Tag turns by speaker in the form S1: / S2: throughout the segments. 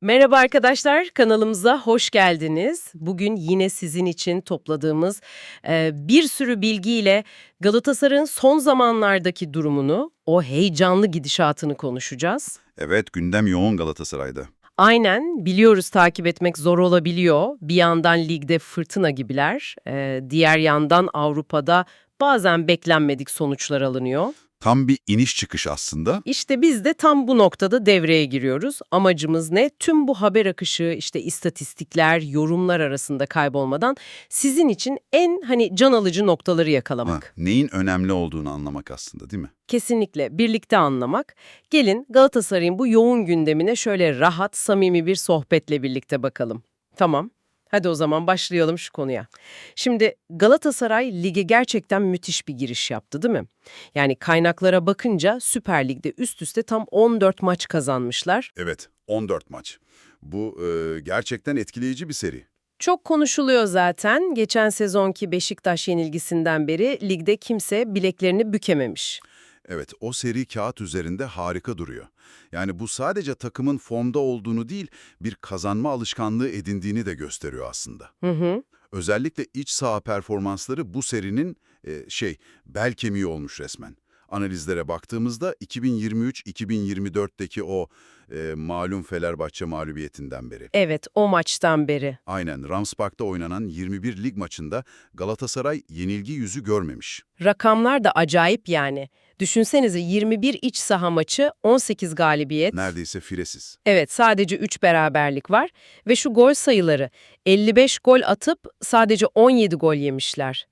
S1: Merhaba arkadaşlar, kanalımıza hoş geldiniz. Bugün yine sizin için topladığımız e, bir sürü bilgiyle Galatasaray'ın son zamanlardaki durumunu, o heyecanlı gidişatını konuşacağız.
S2: Evet, gündem yoğun Galatasaray'da.
S1: Aynen, biliyoruz takip etmek zor olabiliyor. Bir yandan ligde fırtına gibiler, e, diğer yandan Avrupa'da bazen beklenmedik sonuçlar alınıyor.
S2: Tam bir iniş çıkış aslında.
S1: İşte biz de tam bu noktada devreye giriyoruz. Amacımız ne? Tüm bu haber akışı, işte istatistikler, yorumlar arasında kaybolmadan sizin için en hani can alıcı noktaları
S2: Ha,
S1: yakalamak.
S2: neyin önemli olduğunu anlamak aslında değil mi?
S1: Kesinlikle birlikte anlamak. Gelin Galatasaray'ın bu yoğun gündemine şöyle rahat, samimi bir sohbetle birlikte bakalım. Tamam. Hadi o zaman başlayalım şu konuya. Şimdi Galatasaray lige gerçekten müthiş bir giriş yaptı değil mi? Yani kaynaklara bakınca Süper Lig'de üst üste tam 14 maç kazanmışlar.
S2: Evet, 14 maç. Bu e, gerçekten etkileyici bir seri.
S1: Çok konuşuluyor zaten. Geçen sezonki Beşiktaş yenilgisinden beri ligde kimse bileklerini bükememiş.
S2: Evet, o seri kağıt üzerinde harika duruyor. Yani bu sadece takımın formda olduğunu değil, bir kazanma alışkanlığı edindiğini de gösteriyor aslında.
S1: Hı hı.
S2: Özellikle iç saha performansları bu serinin e, şey, bel kemiği olmuş resmen. Analizlere baktığımızda 2023-2024'teki o e, malum Fenerbahçe mağlubiyetinden beri.
S1: Evet, o maçtan beri.
S2: Aynen, Ramspark'ta oynanan 21 lig maçında Galatasaray yenilgi yüzü görmemiş.
S1: Rakamlar da acayip yani. Düşünsenize 21 iç saha maçı, 18 galibiyet.
S2: Neredeyse firesiz.
S1: Evet, sadece 3 beraberlik var ve şu gol sayıları 55 gol atıp sadece 17 gol yemişler.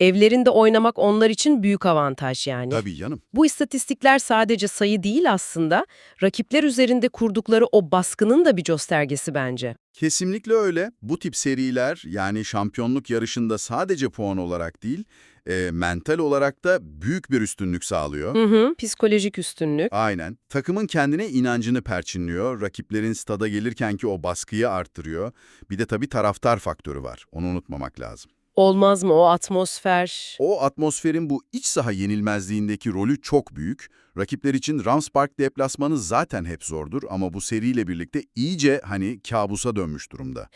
S1: Evlerinde oynamak onlar için büyük avantaj yani.
S2: Tabii yanım.
S1: Bu istatistikler sadece sayı değil aslında, rakipler üzerinde kurdukları o baskının da bir göstergesi bence.
S2: Kesinlikle öyle. Bu tip seriler yani şampiyonluk yarışında sadece puan olarak değil, e, mental olarak da büyük bir üstünlük sağlıyor.
S1: Hı hı, psikolojik üstünlük.
S2: Aynen. Takımın kendine inancını perçinliyor, rakiplerin stada gelirkenki o baskıyı arttırıyor. Bir de tabii taraftar faktörü var, onu unutmamak lazım.
S1: Olmaz mı o atmosfer?
S2: O atmosferin bu iç saha yenilmezliğindeki rolü çok büyük. Rakipler için Ramspark deplasmanı zaten hep zordur ama bu seriyle birlikte iyice hani kabusa dönmüş durumda.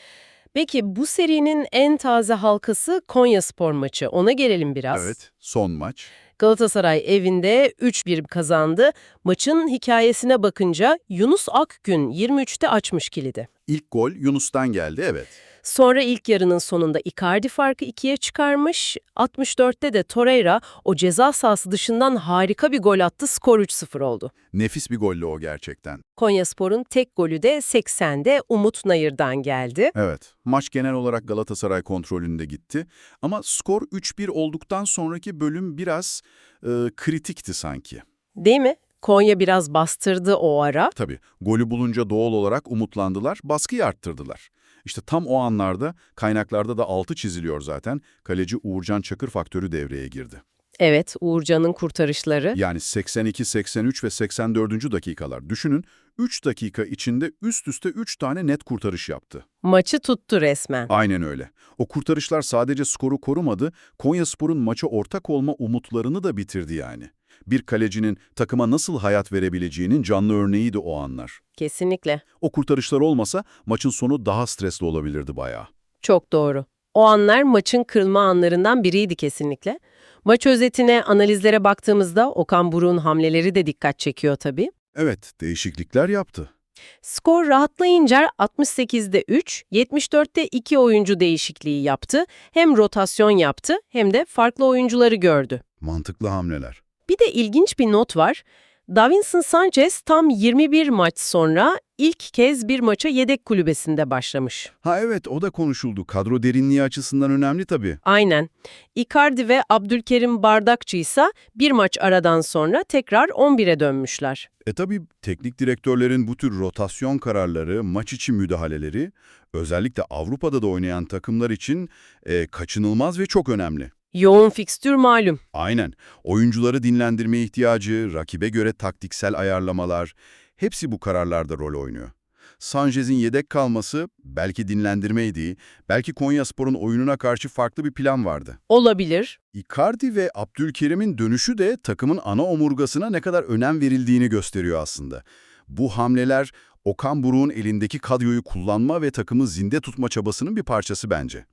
S1: Peki bu serinin en taze halkası Konyaspor maçı. Ona gelelim biraz.
S2: Evet, son maç.
S1: Galatasaray evinde 3-1 kazandı. Maçın hikayesine bakınca Yunus Akgün 23'te açmış kilidi.
S2: İlk gol Yunus'tan geldi, evet.
S1: Sonra ilk yarının sonunda Icardi farkı ikiye çıkarmış. 64'te de Torreira o ceza sahası dışından harika bir gol attı. Skor 3-0 oldu.
S2: Nefis bir golle o gerçekten.
S1: Konyaspor'un tek golü de 80'de Umut Nayır'dan geldi.
S2: Evet, maç genel olarak Galatasaray kontrolünde gitti. Ama skor 3-1 olduktan sonraki bölüm biraz e, kritikti sanki.
S1: Değil mi? Konya biraz bastırdı o ara.
S2: Tabii, golü bulunca doğal olarak umutlandılar, baskıyı arttırdılar. İşte tam o anlarda, kaynaklarda da altı çiziliyor zaten, kaleci Uğurcan Çakır faktörü devreye girdi.
S1: Evet, Uğurcan'ın kurtarışları.
S2: Yani 82, 83 ve 84. dakikalar. Düşünün, 3 dakika içinde üst üste 3 tane net kurtarış yaptı.
S1: Maçı tuttu resmen.
S2: Aynen öyle. O kurtarışlar sadece skoru korumadı, Konyaspor'un maça ortak olma umutlarını da bitirdi yani. Bir kalecinin takıma nasıl hayat verebileceğinin canlı örneğiydi o anlar.
S1: Kesinlikle.
S2: O kurtarışlar olmasa maçın sonu daha stresli olabilirdi bayağı.
S1: Çok doğru. O anlar maçın kırılma anlarından biriydi kesinlikle. Maç özetine, analizlere baktığımızda Okan Buruk'un hamleleri de dikkat çekiyor tabii.
S2: Evet, değişiklikler yaptı.
S1: Skor rahatlayınca 68'de 3, 74'te 2 oyuncu değişikliği yaptı. Hem rotasyon yaptı hem de farklı oyuncuları gördü.
S2: Mantıklı hamleler.
S1: Bir de ilginç bir not var. Davinson Sanchez tam 21 maç sonra ilk kez bir maça yedek kulübesinde başlamış.
S2: Ha evet, o da konuşuldu. Kadro derinliği açısından önemli tabii.
S1: Aynen. Icardi ve Abdülkerim Bardakçı ise bir maç aradan sonra tekrar 11'e dönmüşler.
S2: E tabii teknik direktörlerin bu tür rotasyon kararları, maç içi müdahaleleri özellikle Avrupa'da da oynayan takımlar için e, kaçınılmaz ve çok önemli.
S1: Yoğun fikstür malum.
S2: Aynen. Oyuncuları dinlendirme ihtiyacı, rakibe göre taktiksel ayarlamalar, hepsi bu kararlarda rol oynuyor. Sanchez'in yedek kalması belki dinlendirmeydi, belki Konyaspor'un oyununa karşı farklı bir plan vardı.
S1: Olabilir.
S2: Icardi ve Abdülkerim'in dönüşü de takımın ana omurgasına ne kadar önem verildiğini gösteriyor aslında. Bu hamleler Okan Buruk'un elindeki kadroyu kullanma ve takımı zinde tutma çabasının bir parçası bence.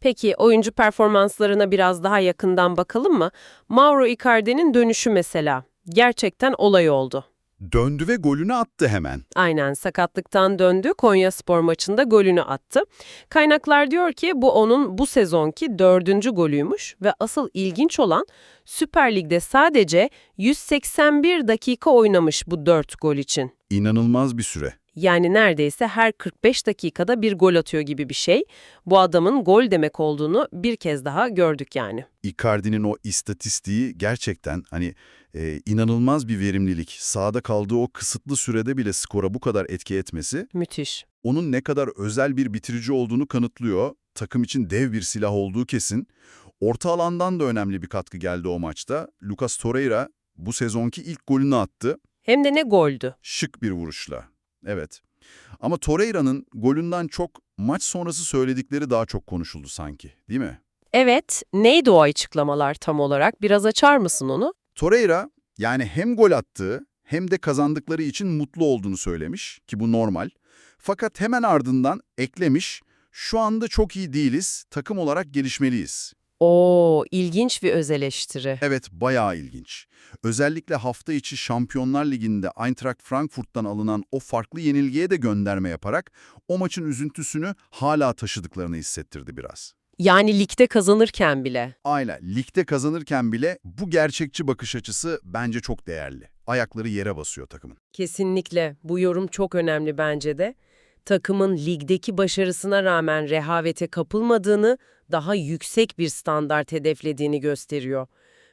S1: Peki oyuncu performanslarına biraz daha yakından bakalım mı? Mauro Icardi'nin dönüşü mesela. Gerçekten olay oldu.
S2: Döndü ve golünü attı hemen.
S1: Aynen sakatlıktan döndü. Konya spor maçında golünü attı. Kaynaklar diyor ki bu onun bu sezonki dördüncü golüymüş ve asıl ilginç olan Süper Lig'de sadece 181 dakika oynamış bu dört gol için.
S2: İnanılmaz bir süre.
S1: Yani neredeyse her 45 dakikada bir gol atıyor gibi bir şey. Bu adamın gol demek olduğunu bir kez daha gördük yani.
S2: Icardi'nin o istatistiği gerçekten hani e, inanılmaz bir verimlilik. Sahada kaldığı o kısıtlı sürede bile skora bu kadar etki etmesi
S1: Müthiş.
S2: onun ne kadar özel bir bitirici olduğunu kanıtlıyor. Takım için dev bir silah olduğu kesin. Orta alandan da önemli bir katkı geldi o maçta. Lucas Torreira bu sezonki ilk golünü attı.
S1: Hem de ne goldü.
S2: Şık bir vuruşla. Evet. Ama Torreira'nın golünden çok maç sonrası söyledikleri daha çok konuşuldu sanki, değil mi?
S1: Evet, neydi o açıklamalar tam olarak? Biraz açar mısın onu?
S2: Torreira yani hem gol attığı hem de kazandıkları için mutlu olduğunu söylemiş ki bu normal. Fakat hemen ardından eklemiş, şu anda çok iyi değiliz, takım olarak gelişmeliyiz.
S1: Oo, ilginç bir öz eleştiri.
S2: Evet, bayağı ilginç. Özellikle hafta içi Şampiyonlar Ligi'nde Eintracht Frankfurt'tan alınan o farklı yenilgiye de gönderme yaparak o maçın üzüntüsünü hala taşıdıklarını hissettirdi biraz.
S1: Yani ligde kazanırken bile.
S2: Aynen, ligde kazanırken bile bu gerçekçi bakış açısı bence çok değerli. Ayakları yere basıyor takımın.
S1: Kesinlikle. Bu yorum çok önemli bence de. Takımın ligdeki başarısına rağmen rehavete kapılmadığını, daha yüksek bir standart hedeflediğini gösteriyor.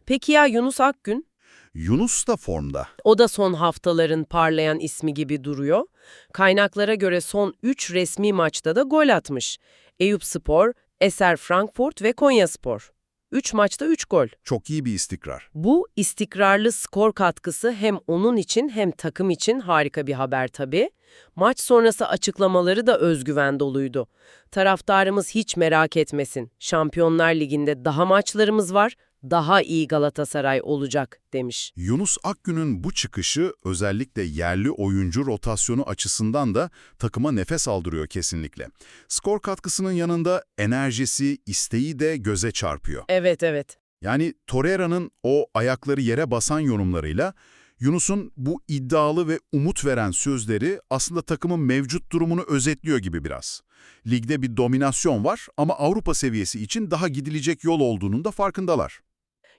S1: Peki ya Yunus Akgün?
S2: Yunus da formda.
S1: O da son haftaların parlayan ismi gibi duruyor. Kaynaklara göre son 3 resmi maçta da gol atmış. Eyüpspor, Eser Frankfurt ve Konyaspor. 3 maçta 3 gol.
S2: Çok iyi bir istikrar.
S1: Bu istikrarlı skor katkısı hem onun için hem takım için harika bir haber tabii. Maç sonrası açıklamaları da özgüven doluydu. Taraftarımız hiç merak etmesin. Şampiyonlar Ligi'nde daha maçlarımız var, daha iyi Galatasaray olacak demiş.
S2: Yunus Akgün'ün bu çıkışı özellikle yerli oyuncu rotasyonu açısından da takıma nefes aldırıyor kesinlikle. Skor katkısının yanında enerjisi, isteği de göze çarpıyor.
S1: Evet evet.
S2: Yani Torreira'nın o ayakları yere basan yorumlarıyla Yunus'un bu iddialı ve umut veren sözleri aslında takımın mevcut durumunu özetliyor gibi biraz. Ligde bir dominasyon var ama Avrupa seviyesi için daha gidilecek yol olduğunun da farkındalar.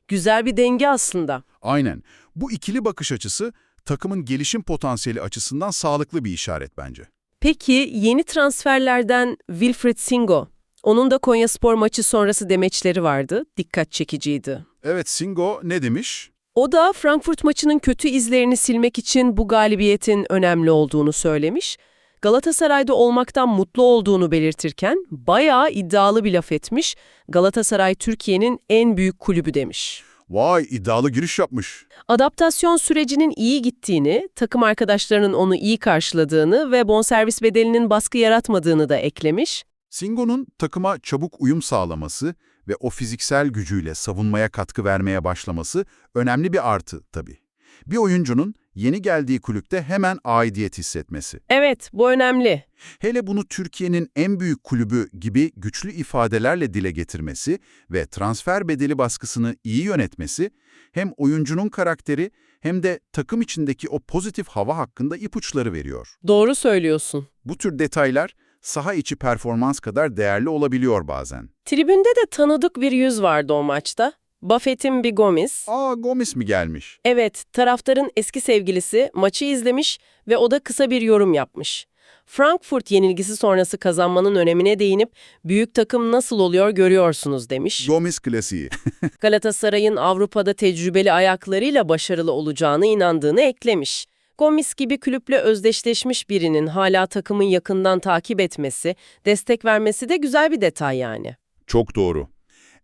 S1: Güzel bir denge aslında.
S2: Aynen. Bu ikili bakış açısı takımın gelişim potansiyeli açısından sağlıklı bir işaret bence.
S1: Peki yeni transferlerden Wilfried Singo. Onun da Konyaspor maçı sonrası demeçleri vardı. Dikkat çekiciydi.
S2: Evet Singo ne demiş?
S1: O da Frankfurt maçının kötü izlerini silmek için bu galibiyetin önemli olduğunu söylemiş. Galatasaray'da olmaktan mutlu olduğunu belirtirken bayağı iddialı bir laf etmiş. Galatasaray Türkiye'nin en büyük kulübü demiş.
S2: Vay iddialı giriş yapmış.
S1: Adaptasyon sürecinin iyi gittiğini, takım arkadaşlarının onu iyi karşıladığını ve bonservis bedelinin baskı yaratmadığını da eklemiş.
S2: Singo'nun takıma çabuk uyum sağlaması ve o fiziksel gücüyle savunmaya katkı vermeye başlaması önemli bir artı tabii. Bir oyuncunun yeni geldiği kulüpte hemen aidiyet hissetmesi.
S1: Evet, bu önemli.
S2: Hele bunu Türkiye'nin en büyük kulübü gibi güçlü ifadelerle dile getirmesi ve transfer bedeli baskısını iyi yönetmesi hem oyuncunun karakteri hem de takım içindeki o pozitif hava hakkında ipuçları veriyor.
S1: Doğru söylüyorsun.
S2: Bu tür detaylar saha içi performans kadar değerli olabiliyor bazen.
S1: Tribünde de tanıdık bir yüz vardı o maçta. Buffett'in bir Gomis.
S2: Aa Gomis mi gelmiş?
S1: Evet, taraftarın eski sevgilisi maçı izlemiş ve o da kısa bir yorum yapmış. Frankfurt yenilgisi sonrası kazanmanın önemine değinip büyük takım nasıl oluyor görüyorsunuz demiş.
S2: Gomis klasiği.
S1: Galatasaray'ın Avrupa'da tecrübeli ayaklarıyla başarılı olacağını inandığını eklemiş. Gomis gibi kulüple özdeşleşmiş birinin hala takımın yakından takip etmesi, destek vermesi de güzel bir detay yani.
S2: Çok doğru.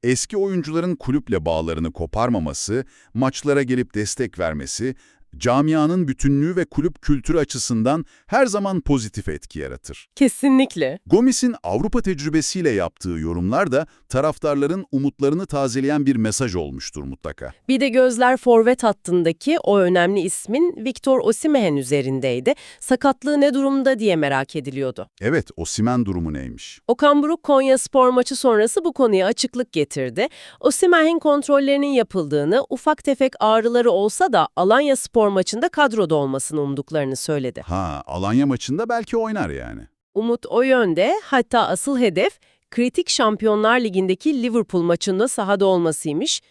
S2: Eski oyuncuların kulüple bağlarını koparmaması, maçlara gelip destek vermesi, Camianın bütünlüğü ve kulüp kültürü açısından her zaman pozitif etki yaratır.
S1: Kesinlikle.
S2: Gomis'in Avrupa tecrübesiyle yaptığı yorumlar da taraftarların umutlarını tazeleyen bir mesaj olmuştur mutlaka.
S1: Bir de gözler forvet hattındaki o önemli ismin Victor Osimhen üzerindeydi. Sakatlığı ne durumda diye merak ediliyordu.
S2: Evet, Osimhen durumu neymiş?
S1: Okan Buruk Konya spor maçı sonrası bu konuya açıklık getirdi. Osimhen'in kontrollerinin yapıldığını, ufak tefek ağrıları olsa da Alanya spor maçında kadroda olmasını umduklarını söyledi.
S2: Ha, Alanya maçında belki oynar yani.
S1: Umut o yönde, hatta asıl hedef kritik Şampiyonlar Ligi'ndeki Liverpool maçında sahada olmasıymış.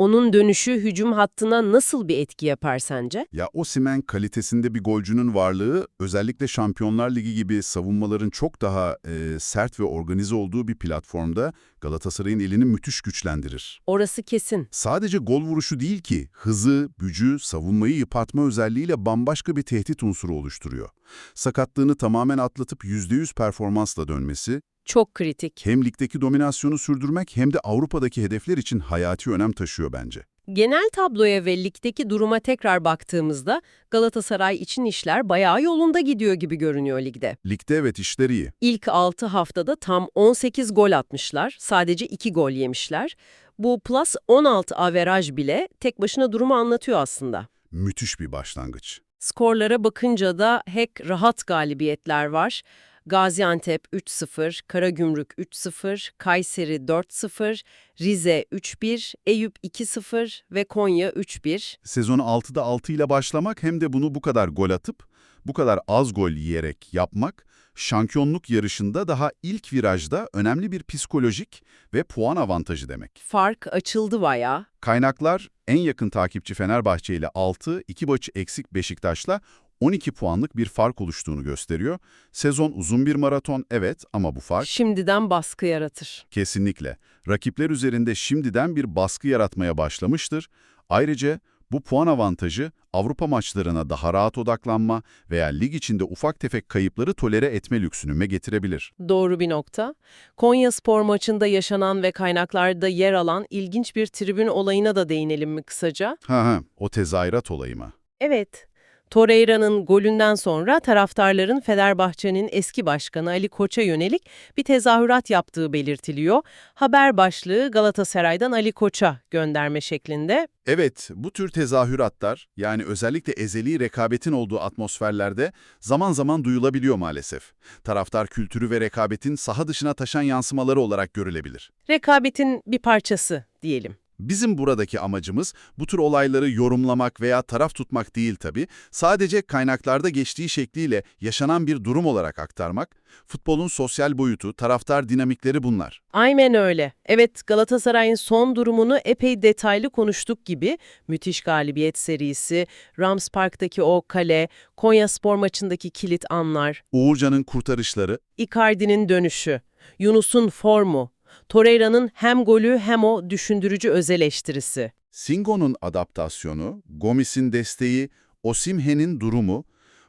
S1: Onun dönüşü hücum hattına nasıl bir etki yapar sence?
S2: Ya Osimhen kalitesinde bir golcünün varlığı özellikle Şampiyonlar Ligi gibi savunmaların çok daha e, sert ve organize olduğu bir platformda Galatasaray'ın elini müthiş güçlendirir.
S1: Orası kesin.
S2: Sadece gol vuruşu değil ki, hızı, gücü, savunmayı yıpratma özelliğiyle bambaşka bir tehdit unsuru oluşturuyor. Sakatlığını tamamen atlatıp %100 performansla dönmesi,
S1: Çok kritik.
S2: hem ligdeki dominasyonu sürdürmek hem de Avrupa'daki hedefler için hayati önem taşıyor bence.
S1: Genel tabloya ve ligdeki duruma tekrar baktığımızda Galatasaray için işler bayağı yolunda gidiyor gibi görünüyor ligde.
S2: Ligde evet işleri iyi.
S1: İlk 6 haftada tam 18 gol atmışlar, sadece 2 gol yemişler. Bu plus 16 averaj bile tek başına durumu anlatıyor aslında.
S2: Müthiş bir başlangıç.
S1: Skorlara bakınca da hek rahat galibiyetler var. Gaziantep 3-0, Karagümrük 3-0, Kayseri 4-0, Rize 3-1, Eyüp 2-0 ve Konya 3-1.
S2: Sezonu 6'da 6 ile başlamak hem de bunu bu kadar gol atıp, bu kadar az gol yiyerek yapmak, şampiyonluk yarışında daha ilk virajda önemli bir psikolojik ve puan avantajı demek.
S1: Fark açıldı bayağı.
S2: Kaynaklar en yakın takipçi Fenerbahçe ile 6, 2 maçı eksik Beşiktaş'la 12 puanlık bir fark oluştuğunu gösteriyor. Sezon uzun bir maraton evet ama bu fark
S1: Şimdiden baskı yaratır.
S2: kesinlikle rakipler üzerinde şimdiden bir baskı yaratmaya başlamıştır. Ayrıca bu puan avantajı Avrupa maçlarına daha rahat odaklanma veya lig içinde ufak tefek kayıpları tolere etme lüksünüme getirebilir.
S1: Doğru bir nokta. Konya spor maçında yaşanan ve kaynaklarda yer alan ilginç bir tribün olayına da değinelim mi kısaca?
S2: Ha ha, o tezahürat olayı mı?
S1: Evet. Torreira'nın golünden sonra taraftarların Fenerbahçe'nin eski başkanı Ali Koç'a yönelik bir tezahürat yaptığı belirtiliyor. Haber başlığı Galatasaray'dan Ali Koç'a gönderme şeklinde.
S2: Evet, bu tür tezahüratlar, yani özellikle ezeli rekabetin olduğu atmosferlerde zaman zaman duyulabiliyor maalesef. Taraftar kültürü ve rekabetin saha dışına taşan yansımaları olarak görülebilir.
S1: Rekabetin bir parçası diyelim.
S2: Bizim buradaki amacımız bu tür olayları yorumlamak veya taraf tutmak değil tabii, sadece kaynaklarda geçtiği şekliyle yaşanan bir durum olarak aktarmak, futbolun sosyal boyutu, taraftar dinamikleri bunlar.
S1: Aynen öyle. Evet Galatasaray'ın son durumunu epey detaylı konuştuk gibi. Müthiş galibiyet serisi, Rams Park'taki o kale, Konya spor maçındaki kilit anlar,
S2: Uğurcan'ın kurtarışları,
S1: Icardi'nin dönüşü, Yunus'un formu, Torreira'nın hem golü hem o düşündürücü öz eleştirisi.
S2: Singo'nun adaptasyonu, Gomis'in desteği, Osimhen'in durumu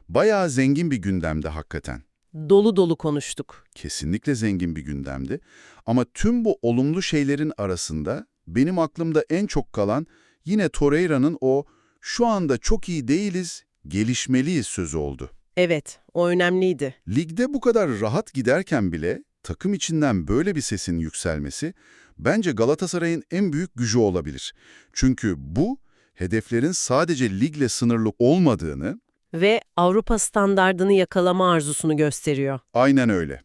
S2: bayağı zengin bir gündemde hakikaten.
S1: Dolu dolu konuştuk.
S2: Kesinlikle zengin bir gündemdi. Ama tüm bu olumlu şeylerin arasında benim aklımda en çok kalan yine Torreira'nın o şu anda çok iyi değiliz, gelişmeliyiz sözü oldu.
S1: Evet, o önemliydi.
S2: Ligde bu kadar rahat giderken bile takım içinden böyle bir sesin yükselmesi bence Galatasaray'ın en büyük gücü olabilir. Çünkü bu hedeflerin sadece ligle sınırlı olmadığını
S1: Ve Avrupa standardını yakalama arzusunu gösteriyor.
S2: aynen öyle.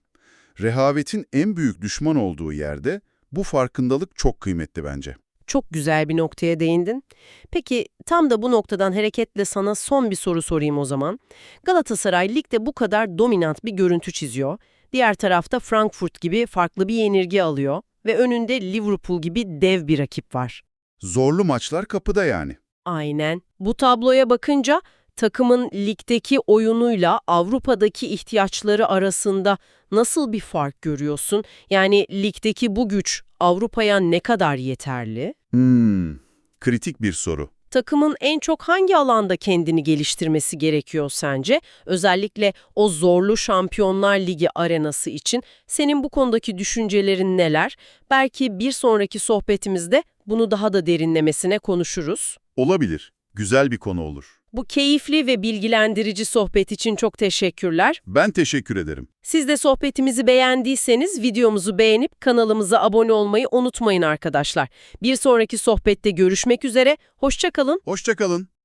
S2: Rehavetin en büyük düşman olduğu yerde bu farkındalık çok kıymetli bence.
S1: Çok güzel bir noktaya değindin. Peki tam da bu noktadan hareketle sana son bir soru sorayım o zaman. Galatasaray ligde bu kadar dominant bir görüntü çiziyor. Diğer tarafta Frankfurt gibi farklı bir yenilgi alıyor ve önünde Liverpool gibi dev bir rakip var.
S2: Zorlu maçlar kapıda yani.
S1: Aynen. Bu tabloya bakınca takımın ligdeki oyunuyla Avrupa'daki ihtiyaçları arasında nasıl bir fark görüyorsun? Yani ligdeki bu güç Avrupa'ya ne kadar yeterli?
S2: Hmm, kritik bir soru.
S1: Takımın en çok hangi alanda kendini geliştirmesi gerekiyor sence? Özellikle o zorlu Şampiyonlar Ligi arenası için senin bu konudaki düşüncelerin neler? Belki bir sonraki sohbetimizde bunu daha da derinlemesine konuşuruz.
S2: Olabilir. Güzel bir konu olur.
S1: Bu keyifli ve bilgilendirici sohbet için çok teşekkürler.
S2: Ben teşekkür ederim.
S1: Siz de sohbetimizi beğendiyseniz videomuzu beğenip kanalımıza abone olmayı unutmayın arkadaşlar. Bir sonraki sohbette görüşmek üzere, hoşça kalın.
S2: Hoşça kalın.